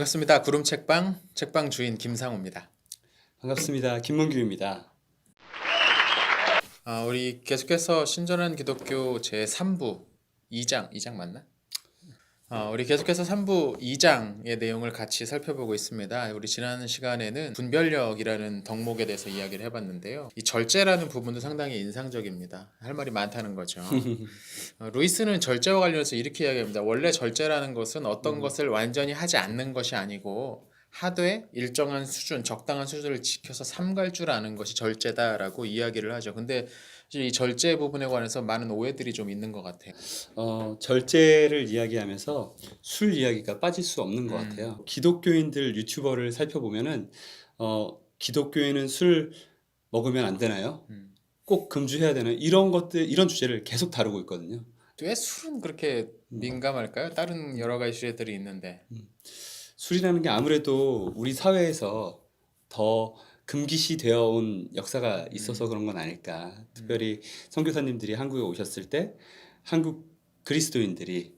반갑습니다. 구름 책방 책방 주인 김상우입니다. 반갑습니다. 김문규입니다. 아, 우리 계속해서 신전한 기독교 제 3부 2장 2장 맞나? 아, 우리 계속해서 3부 2장의 내용을 같이 살펴보고 있습니다. 우리 지난 시간에는 분별력이라는 덕목에 대해서 이야기를 해봤는데요. 이 절제라는 부분도 상당히 인상적입니다. 할 말이 많다는 거죠. 어, 루이스는 절제와 관련해서 이렇게 이야기합니다. 원래 절제라는 것은 어떤 것을 완전히 하지 않는 것이 아니고 하되 일정한 수준, 적당한 수준을 지켜서 삼갈 줄 아는 것이 절제다라고 이야기를 하죠. 근데 사실 이 절제 부분에 관해서 많은 오해들이 좀 있는 것 같아요. 어, 절제를 이야기하면서 술 이야기가 빠질 수 없는 것 음. 같아요. 기독교인들 유튜버를 살펴보면은 어, 기독교인은 술 먹으면 안 되나요? 음. 꼭 금주해야 되나요? 이런 것들 이런 주제를 계속 다루고 있거든요. 왜 술은 그렇게 민감할까요? 다른 여러 가지 주제들이 있는데. 술이라는 게 아무래도 우리 사회에서 더 금기시 되어 온 역사가 있어서 그런 건 아닐까. 특별히 선교사님들이 한국에 오셨을 때 한국 그리스도인들이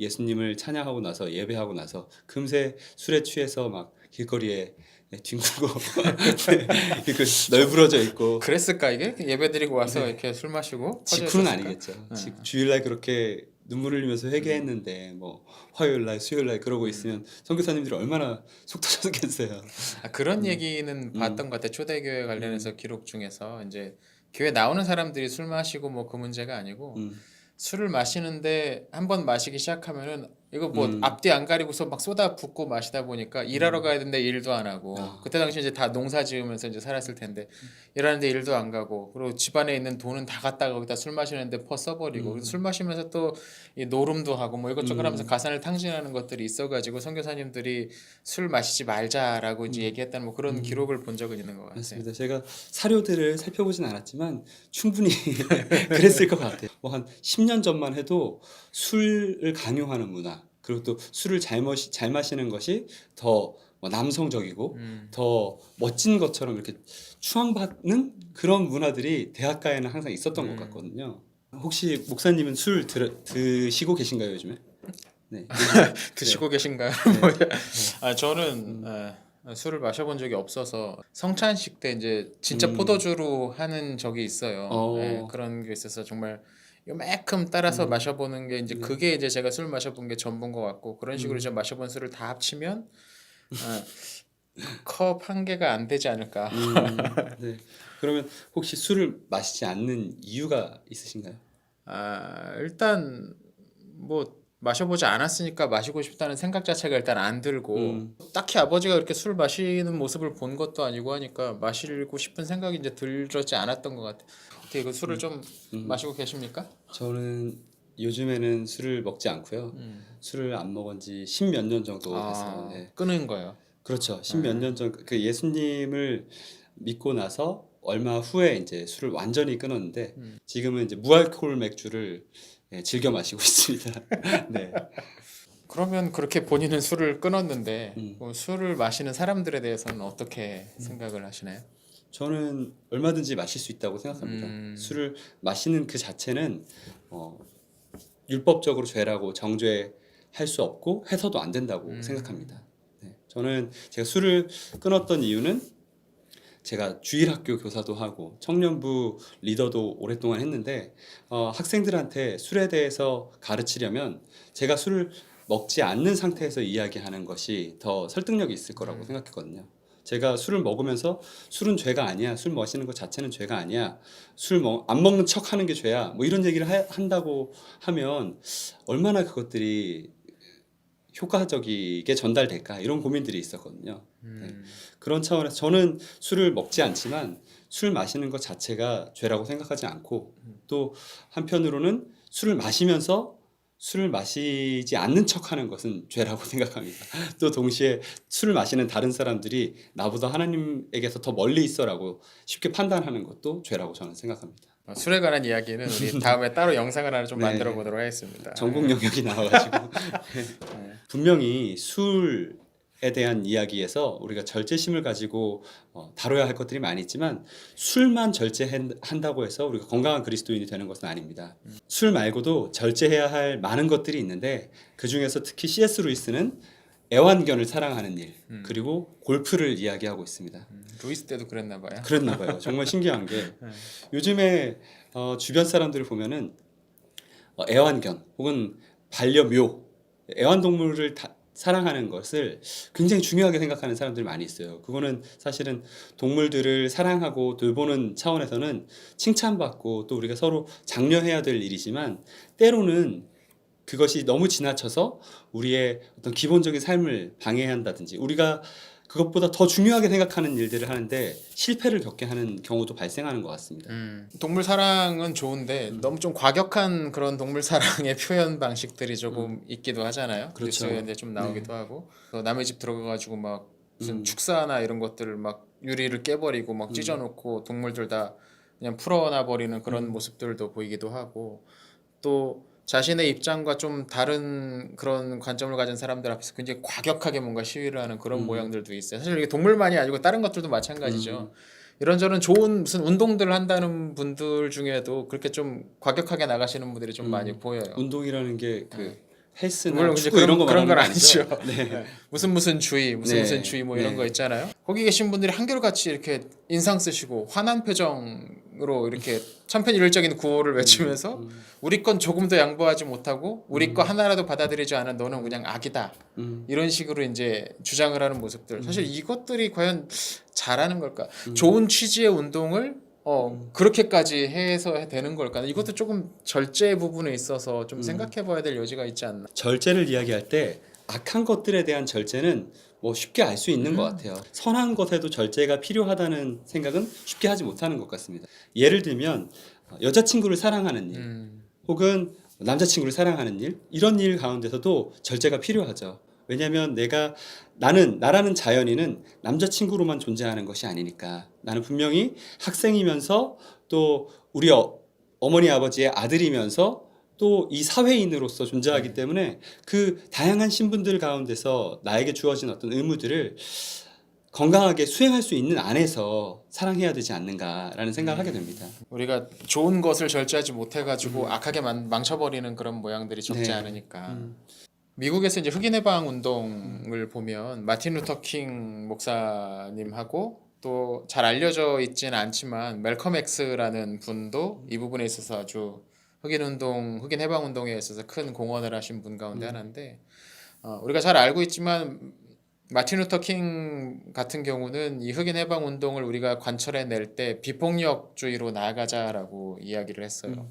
예수님을 찬양하고 나서 예배하고 나서 금세 술에 취해서 막 길거리에 뒹굴고 네, 그 널브러져 있고 그랬을까 이게 예배 드리고 와서 이렇게 술 마시고 직후는? 아니겠죠. 네. 직- 주일날 그렇게 눈물을 흘리면서 회개했는데 뭐 화요일 날 수요일 날 그러고 있으면 선교사님들이 얼마나 속 터졌겠어요. 아, 그런 얘기는 봤던 것 같아요. 초대교회 관련해서 기록 중에서 이제 교회 나오는 사람들이 술 마시고 뭐 그 문제가 아니고 음. 술을 마시는데 한 번 마시기 시작하면은 이거 뭐 음. 앞뒤 안 가리고서 막 쏟아 붓고 마시다 보니까 일하러 가야 되는데 일도 안 하고 아. 그때 당시 이제 다 농사 지으면서 이제 살았을 텐데 일하는데 일도 안 가고 그리고 집안에 있는 돈은 다 갖다 거기다 술 마시는데 퍼 써버리고 그래서 술 마시면서 또 이 노름도 하고 뭐 이것저것 음. 하면서 가산을 탕진하는 것들이 있어가지고 선교사님들이 술 마시지 말자라고 이제 얘기했다는 뭐 그런 기록을 본 적은 있는 것 같아요. 음. 맞습니다. 제가 사료들을 살펴보진 않았지만 충분히 그랬을 것 같아요. 뭐 한 10년 전만 해도 술을 강요하는 문화 그리고 또 술을 잘, 마시, 잘 마시는 것이 더뭐 남성적이고 음. 더 멋진 것처럼 이렇게 추앙받는 그런 문화들이 대학가에는 항상 있었던 음. 것 같거든요. 혹시 목사님은 술 들, 드시고 계신가요 요즘에? 네. 드시고 계신가요? 네. 뭐야? 아 저는 에, 술을 마셔본 적이 없어서 성찬식 때 이제 진짜 음. 포도주로 하는 적이 있어요. 어. 예, 그런 게 있어서 정말 요만큼 따라서 음. 마셔보는 게 이제 네. 그게 이제 제가 술 마셔본 게 전부인 것 같고 그런 식으로 음. 이제 마셔본 술을 다 합치면 컵한 개가 안 되지 않을까. 음, 네. 그러면 혹시 술을 마시지 않는 이유가 있으신가요? 아 일단 뭐 마셔보지 않았으니까 마시고 싶다는 생각 자체가 일단 안 들고 음. 딱히 아버지가 그렇게 술 마시는 모습을 본 것도 아니고 하니까 마시고 싶은 생각이 이제 들지 않았던 것 같아요. 어떻게 그 술을 좀 음. 마시고 계십니까? 저는 요즘에는 술을 먹지 않고요. 음. 술을 안 먹은 지 십 몇 년 정도 아, 됐어요. 네. 끊은 거예요. 그렇죠. 십몇 음. 년전 그 예수님을 믿고 나서 얼마 후에 이제 술을 완전히 끊었는데 음. 지금은 이제 무알코올 맥주를 예, 즐겨 마시고 있습니다. 네. 그러면 그렇게 본인은 술을 끊었는데 음. 뭐 술을 마시는 사람들에 대해서는 어떻게 생각을 하시나요? 저는 얼마든지 마실 수 있다고 생각합니다. 음. 술을 마시는 그 자체는 어, 율법적으로 죄라고 정죄할 수 없고 해서도 안 된다고 음. 생각합니다. 네. 저는 제가 술을 끊었던 이유는 제가 주일학교 교사도 하고 청년부 리더도 오랫동안 했는데 어, 학생들한테 술에 대해서 가르치려면 제가 술을 먹지 않는 상태에서 이야기하는 것이 더 설득력이 있을 거라고 음. 생각했거든요. 제가 술을 먹으면서 술은 죄가 아니야. 술 마시는 것 자체는 죄가 아니야. 술 안 먹는 척 하는 게 죄야. 뭐 이런 얘기를 하- 한다고 하면 얼마나 그것들이 효과적이게 전달될까 이런 고민들이 있었거든요. 음. 그런 차원에서 저는 술을 먹지 않지만 술 마시는 것 자체가 죄라고 생각하지 않고 또 한편으로는 술을 마시면서 술을 마시지 않는 척 하는 것은 죄라고 생각합니다. 또 동시에 술을 마시는 다른 사람들이 나보다 하나님에게서 더 멀리 있어라고 쉽게 판단하는 것도 죄라고 저는 생각합니다. 어, 술에 관한 이야기는 우리 다음에 따로 영상을 하나 좀 네. 만들어 보도록 하겠습니다. 전공 영역이 나와가지고 네. 분명히 술에 대한 이야기에서 우리가 절제심을 가지고 어, 다뤄야 할 것들이 많이 있지만 술만 절제한다고 해서 우리가 건강한 그리스도인이 되는 것은 아닙니다. 술 말고도 절제해야 할 많은 것들이 있는데 그 중에서 특히 C.S. 루이스는 애완견을 사랑하는 일 음. 그리고 골프를 이야기하고 있습니다. 음, 루이스 때도 그랬나 봐요. 그랬나 봐요. 정말 신기한 게 네. 요즘에 어, 주변 사람들을 보면은 어, 애완견 혹은 반려묘 애완동물을 다, 사랑하는 것을 굉장히 중요하게 생각하는 사람들이 많이 있어요. 그거는 사실은 동물들을 사랑하고 돌보는 차원에서는 칭찬받고 또 우리가 서로 장려해야 될 일이지만 때로는 그것이 너무 지나쳐서 우리의 어떤 기본적인 삶을 방해한다든지 우리가 그것보다 더 중요하게 생각하는 일들을 하는데 실패를 겪게 하는 경우도 발생하는 것 같습니다. 음, 동물 사랑은 좋은데 너무 좀 과격한 그런 동물 사랑의 표현 방식들이 조금 있기도 하잖아요. 음. 그렇죠. 뉴스에 이제 좀 나오기도 하고 또 남의 집 들어가가지고 막 무슨 음. 축사나 이런 것들을 막 유리를 깨버리고 막 찢어놓고 동물들 다 그냥 풀어놔 버리는 그런 음. 모습들도 보이기도 하고 또 자신의 입장과 좀 다른 그런 관점을 가진 사람들 앞에서 굉장히 과격하게 뭔가 시위를 하는 그런 음. 모양들도 있어요. 사실 이게 동물만이 아니고 다른 것들도 마찬가지죠. 이런저런 좋은 무슨 운동들을 한다는 분들 중에도 그렇게 좀 과격하게 나가시는 분들이 좀 음. 많이 보여요. 운동이라는 게그 헬스나 물론 축구 이런 거 그런 건 아니죠. 네. 네. 무슨 무슨 주의, 무슨 네. 무슨 주의 뭐 이런 네. 거 있잖아요. 거기 계신 분들이 한결같이 이렇게 인상 쓰시고 화난 표정으로 이렇게 천편일률적인 구호를 외치면서 음. 우리 건 조금 더 양보하지 못하고 우리 거 하나라도 받아들이지 않은 너는 그냥 악이다. 음. 이런 식으로 이제 주장을 하는 모습들. 사실 이것들이 과연 잘하는 걸까? 음. 좋은 취지의 운동을 어 그렇게까지 해서 되는 걸까? 이것도 조금 절제 부분에 있어서 음. 좀 생각해봐야 될 여지가 있지 않나. 절제를 이야기할 때 악한 것들에 대한 절제는 뭐 쉽게 알 수 있는 것 같아요. 선한 것에도 절제가 필요하다는 생각은 쉽게 하지 못하는 것 같습니다. 예를 들면 어, 여자친구를 사랑하는 일, 음, 혹은 남자친구를 사랑하는 일 이런 일 가운데서도 절제가 필요하죠. 왜냐하면 내가 나는 나라는 자연인은 남자친구로만 존재하는 것이 아니니까 나는 분명히 학생이면서 또 우리 어, 어머니 아버지의 아들이면서 또 이 사회인으로서 존재하기 때문에 그 다양한 신분들 가운데서 나에게 주어진 어떤 의무들을 건강하게 수행할 수 있는 안에서 사랑해야 되지 않는가라는 생각을 하게 됩니다. 우리가 좋은 것을 절제하지 못해가지고 악하게 망, 망쳐버리는 그런 모양들이 적지 음. 네. 않으니까. 음. 미국에서 이제 흑인 해방 운동을 보면 마틴 루터 킹 목사님하고 또 잘 알려져 있지는 않지만 멜컴 엑스라는 분도 이 부분에 있어서 아주 흑인 운동, 흑인 해방 운동에 있어서 큰 공헌을 하신 분 가운데 하나인데 어, 우리가 잘 알고 있지만 마틴 루터 킹 같은 경우는 이 흑인 해방 운동을 우리가 관철해 낼 때 비폭력주의로 나아가자라고 이야기를 했어요.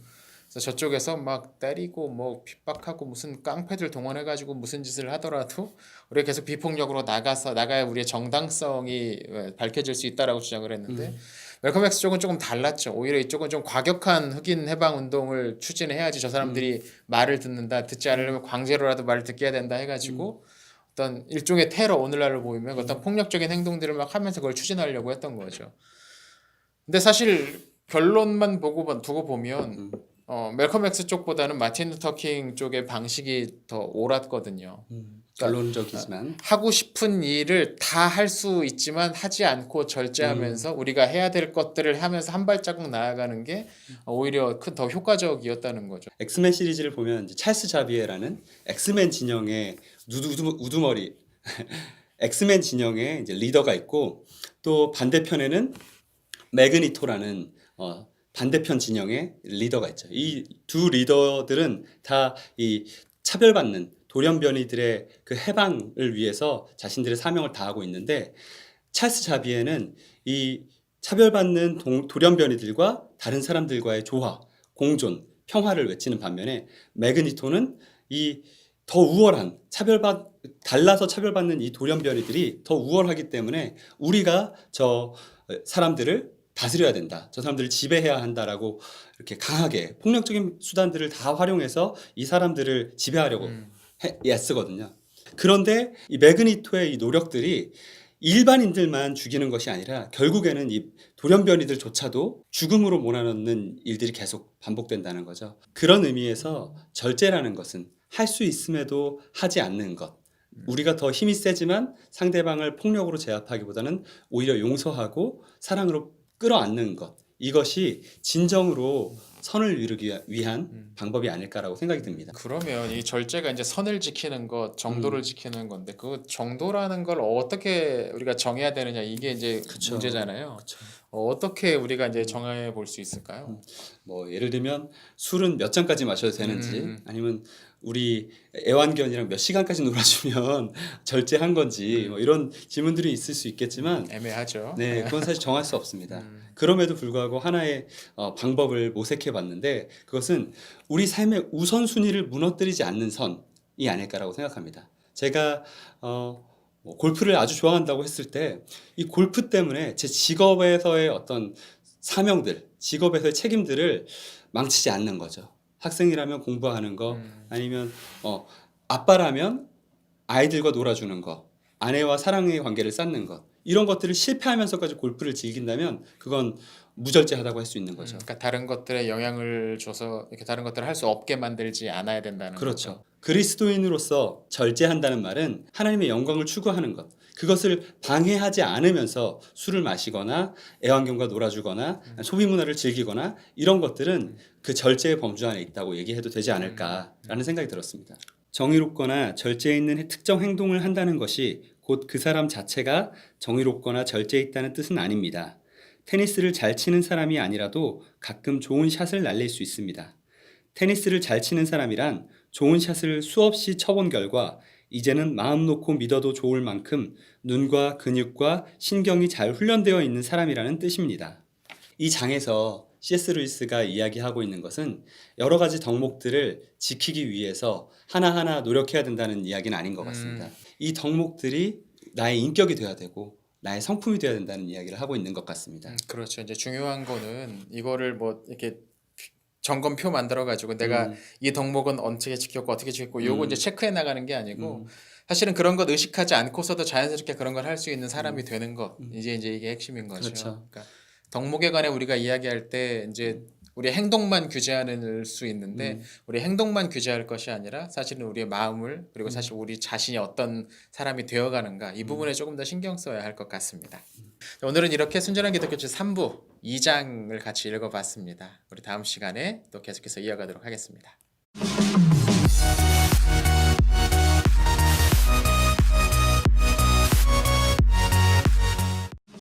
그래서 저쪽에서 막 때리고 뭐 핍박하고 무슨 깡패들 동원해 가지고 무슨 짓을 하더라도 우리가 계속 비폭력으로 나가서 나가야 우리의 정당성이 예, 밝혀질 수 있다라고 주장을 했는데 멜컴 엑스 쪽은 조금 달랐죠. 오히려 이쪽은 좀 과격한 흑인 해방 운동을 추진해야지 저 사람들이 말을 듣는다. 듣지 않으려면 강제로라도 말을 듣게 해야 된다 해 가지고 어떤 일종의 테러 오늘날로 보이면 어떤 폭력적인 행동들을 막 하면서 그걸 추진하려고 했던 거죠. 근데 사실 결론만 보고 봐- 두고 보면 음. 어, 멜컴 엑스 쪽보다는 마틴 루터 킹 쪽의 방식이 더 옳았거든요. 결론적이지만 하고 싶은 일을 다 할 수 있지만 하지 않고 절제하면서 우리가 해야 될 것들을 하면서 한 발자국 나아가는 게 오히려 큰 더 효과적이었다는 거죠. 엑스맨 시리즈를 보면 이제 찰스 자비에라는 엑스맨 진영의 우두, 우두머리 엑스맨 진영의 이제 리더가 있고 또 반대편에는 매그니토라는 어, 반대편 진영의 리더가 있죠. 이 두 리더들은 다 이 차별받는 돌연변이들의 그 해방을 위해서 자신들의 사명을 다하고 있는데 찰스 자비에는 이 차별받는 동- 돌연변이들과 다른 사람들과의 조화, 공존, 평화를 외치는 반면에 매그니토는 이 더 우월한 차별받 달라서 차별받는 이 돌연변이들이 더 우월하기 때문에 우리가 저 사람들을 다스려야 된다. 저 사람들을 지배해야 한다라고 이렇게 강하게 폭력적인 수단들을 다 활용해서 이 사람들을 지배하려고 음. 해- 애쓰거든요. 그런데 이 매그니토의 이 노력들이 일반인들만 죽이는 것이 아니라 결국에는 이 돌연변이들조차도 죽음으로 몰아넣는 일들이 계속 반복된다는 거죠. 그런 의미에서 절제라는 것은 할 수 있음에도 하지 않는 것. 우리가 더 힘이 세지만 상대방을 폭력으로 제압하기보다는 오히려 용서하고 사랑으로 끌어안는 것. 이것이 진정으로 선을 이루기 위한 음. 방법이 아닐까라고 생각이 듭니다. 그러면 이 절제가 이제 선을 지키는 것, 정도를 음. 지키는 건데 그 정도라는 걸 어떻게 우리가 정해야 되느냐 이게 이제 그쵸. 문제잖아요. 그렇죠. 어, 어떻게 우리가 이제 정해 볼 수 있을까요? 뭐 예를 들면 술은 몇 잔까지 마셔도 되는지 음. 아니면 우리 애완견이랑 몇 시간까지 놀아주면 절제한 건지 뭐 이런 질문들이 있을 수 있겠지만 애매하죠. 네 그건 사실 정할 수 없습니다. 음. 그럼에도 불구하고 하나의 어, 방법을 모색해 봤는데 그것은 우리 삶의 우선순위를 무너뜨리지 않는 선이 아닐까라고 생각합니다. 제가 어, 뭐 골프를 아주 좋아한다고 했을 때 이 골프 때문에 제 직업에서의 어떤 사명들, 직업에서의 책임들을 망치지 않는 거죠. 학생이라면 공부하는 거, 음. 아니면 어, 아빠라면 아이들과 놀아주는 거, 아내와 사랑의 관계를 쌓는 것 이런 것들을 실패하면서까지 골프를 즐긴다면 그건 무절제하다고 할 수 있는 거죠. 음, 그러니까 다른 것들에 영향을 줘서 이렇게 다른 것들을 할 수 없게 만들지 않아야 된다는 그렇죠. 거죠. 그리스도인으로서 절제한다는 말은 하나님의 영광을 추구하는 것. 그것을 방해하지 않으면서 술을 마시거나 애완견과 놀아주거나 소비 문화를 즐기거나 이런 것들은 그 절제의 범주 안에 있다고 얘기해도 되지 않을까라는 생각이 들었습니다. 정의롭거나 절제 있는 특정 행동을 한다는 것이 곧 그 사람 자체가 정의롭거나 절제 있다는 뜻은 아닙니다. 테니스를 잘 치는 사람이 아니라도 가끔 좋은 샷을 날릴 수 있습니다. 테니스를 잘 치는 사람이란 좋은 샷을 수없이 쳐본 결과 이제는 마음 놓고 믿어도 좋을 만큼 눈과 근육과 신경이 잘 훈련되어 있는 사람이라는 뜻입니다. 이 장에서 C.S. 루이스가 이야기하고 있는 것은 여러 가지 덕목들을 지키기 위해서 하나하나 노력해야 된다는 이야기는 아닌 것 같습니다. 이 덕목들이 나의 인격이 되어야 되고 나의 성품이 되어야 된다는 이야기를 하고 있는 것 같습니다. 음, 그렇죠. 이제 중요한 거는 이거를 뭐 이렇게 점검표 만들어 가지고 내가 음, 이 덕목은 어떻게 지켰고 어떻게 지켰고 요거 음. 이제 체크해 나가는 게 아니고 음. 사실은 그런 것 의식하지 않고서도 자연스럽게 그런 걸 할 수 있는 사람이 되는 것 음. 이제 이제 이게 핵심인 거죠. 그렇죠. 그러니까 덕목에 관해 우리가 이야기할 때 이제 우리 행동만 규제하는 수 있는데 음. 우리 행동만 규제할 것이 아니라 사실은 우리의 마음을 그리고 사실 우리 자신이 어떤 사람이 되어가는가 이 부분에 조금 더 신경 써야 할 것 같습니다. 자, 오늘은 이렇게 순전한 기독교 제 3부 2장을 같이 읽어봤습니다. 우리 다음 시간에 또 계속해서 이어가도록 하겠습니다.